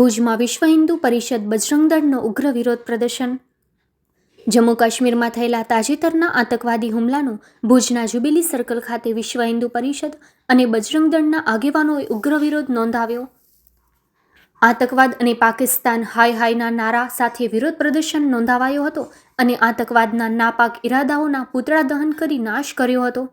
ભુજમાં વિશ્વ હિન્દુ પરિષદ બજરંગ દળનો ઉગ્ર વિરોધ પ્રદર્શન. જમ્મુ કાશ્મીરમાં થયેલા તાજેતરના આતંકવાદી હુમલાનો ભુજના જ્યુબિલી સર્કલ ખાતે વિશ્વ હિન્દુ પરિષદ અને બજરંગ દળના આગેવાનોએ ઉગ્ર વિરોધ નોંધાવ્યો. આતંકવાદ અને પાકિસ્તાન હાય હાયના નારા સાથે વિરોધ પ્રદર્શન નોંધાવાયો હતો અને આતંકવાદના નાપાક ઇરાદાઓના પૂતળા દહન કરી નાશ કર્યો હતો.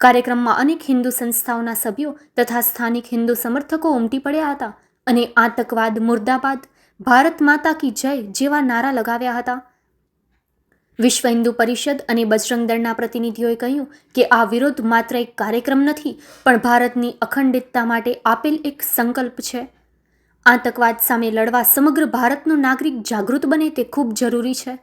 કાર્યક્રમમાં અનેક હિન્દુ સંસ્થાઓના સભ્યો તથા સ્થાનિક હિન્દુ સમર્થકો ઉમટી પડ્યા હતા. અને આતંકવાદ, મુર્દાબાદ, ભારત માતા કી જય જેવા નારા લગાવ્યા હતા. વિશ્વ હિન્દુ પરિષદ અને બજરંગ દળના પ્રતિનિધિઓએ કહ્યું કે આ વિરોધ માત્ર એક કાર્યક્રમ નથી, પણ ભારતની અખંડિતતા માટે આપેલ એક સંકલ્પ છે. આતંકવાદ સામે લડવા સમગ્ર ભારતનો નાગરિક જાગૃત બને તે ખૂબ જરૂરી છે.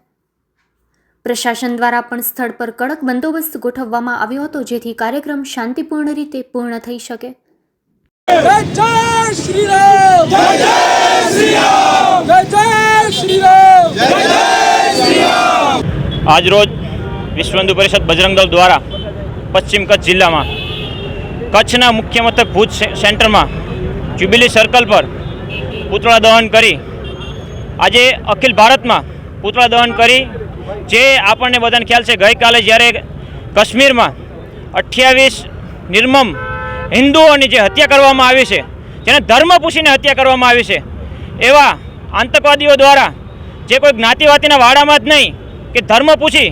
પ્રશાસન દ્વારા પણ સ્થળ પર કડક બંદોબસ્ત ગોઠવવામાં આવ્યો હતો, જેથી કાર્યક્રમ શાંતિપૂર્ણ રીતે પૂર્ણ થઈ શકે. શ્રી આજરોજ વિશ્વ હિન્દુ પરિષદ બજરંગ દળ દ્વારા પશ્ચિમ કચ્છ જિલ્લામાં કચ્છના મુખ્ય મથક ભુજ સેન્ટરમાં જ્યુબિલી સર્કલ પર પૂતળા દહન કરી આજે અખિલ ભારતમાં પૂતળા દહન કરી જે આપણને બધાને ખ્યાલ છે, ગઈકાલે જ્યારે કાશ્મીરમાં અઠ્યાવીસ નિર્મમ હિન્દુઓની જે હત્યા કરવામાં આવી છે જેને ધર્મ પૂછીને હત્યા કરવામાં આવી છે. એવા આતંકવાદીઓ દ્વારા જે કોઈ જ્ઞાતિવાતીના વાડામાં જ નહીં કે ધર્મ પૂછી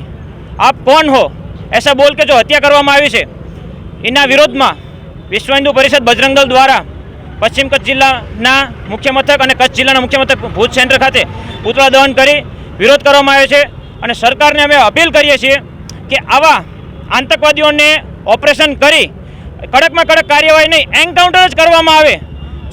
આપ કોણ હો, એસા બોલ કે જો હત્યા કરવામાં આવી છે. એના વિરોધમાં વિશ્વ હિન્દુ પરિષદ બજરંગ દ્વારા પશ્ચિમ કચ્છ જિલ્લાના મુખ્ય મથક અને કચ્છ જિલ્લાના મુખ્ય મથક ભુજ સેન્ટર ખાતે પૂતળા દહન કરી વિરોધ કરવામાં આવ્યો છે અને સરકારને અમે અપીલ કરીએ છીએ કે આવા આતંકવાદીઓને ઓપરેશન કરી કડકમાં કડક કાર્યવાહી નહીં એન્કાઉન્ટર જ કરવામાં આવે.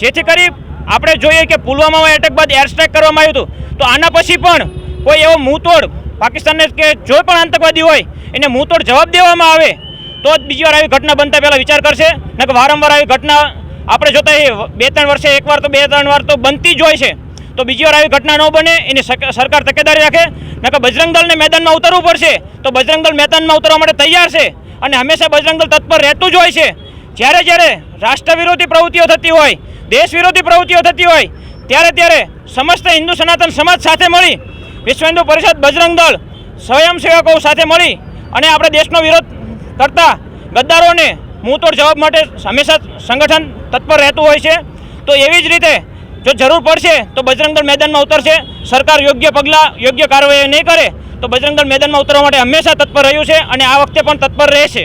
જેથી કરી આપણે જોઈએ કે પુલવામામાં એટેક બાદ એર સ્ટ્રાઇક કરવામાં આવ્યું હતું. તો આના પછી પણ કોઈ એવો મુંતોડ પાકિસ્તાનને કે જો પણ આતંકવાદી હોય, એને મુંતોડ જવાબ દેવામાં આવે, તો જ બીજી વાર આવી ઘટના બનતા પહેલાં વિચાર કરશે. ને કે વારંવાર આવી ઘટના આપણે જોતા એ બે ત્રણ વર્ષે એકવાર તો બે ત્રણ વાર તો બનતી જ હોય છે. તો બીજી વાર આવી ઘટના ન બને, એની સરકાર તકેદારી રાખે. નકર બજરંગ દળને મેદાનમાં ઉતરવું પડશે, તો બજરંગ મેદાનમાં ઉતરવા માટે તૈયાર છે અને હંમેશા બજરંગ તત્પર રહેતું જ હોય છે. જ્યારે જ્યારે રાષ્ટ્ર વિરોધી પ્રવૃત્તિઓ થતી હોય દેશ વિરોધી પ્રવૃત્તિઓ થતી હોય, ત્યારે ત્યારે સમસ્ત હિન્દુ સનાતન સમાજ સાથે મળી વિશ્વ હિન્દુ પરિષદ બજરંગ દળ સ્વયંસેવકો સાથે મળી અને આપણે દેશનો વિરોધ કરતા ગદ્દારોને મુંહતોડ જવાબ માટે હંમેશા સંગઠન તત્પર રહેતું હોય છે. તો એવી જ રીતે જો જરૂર પડશે, તો બજરંગ દળ મેદાનમાં ઉતરશે. સરકાર યોગ્ય પગલાં, યોગ્ય કાર્યવાહી નહીં કરે, તો બજરંગ દળ મેદાનમાં ઉતરવા માટે હંમેશા તત્પર રહ્યું છે અને આ વખતે પણ તત્પર રહેશે.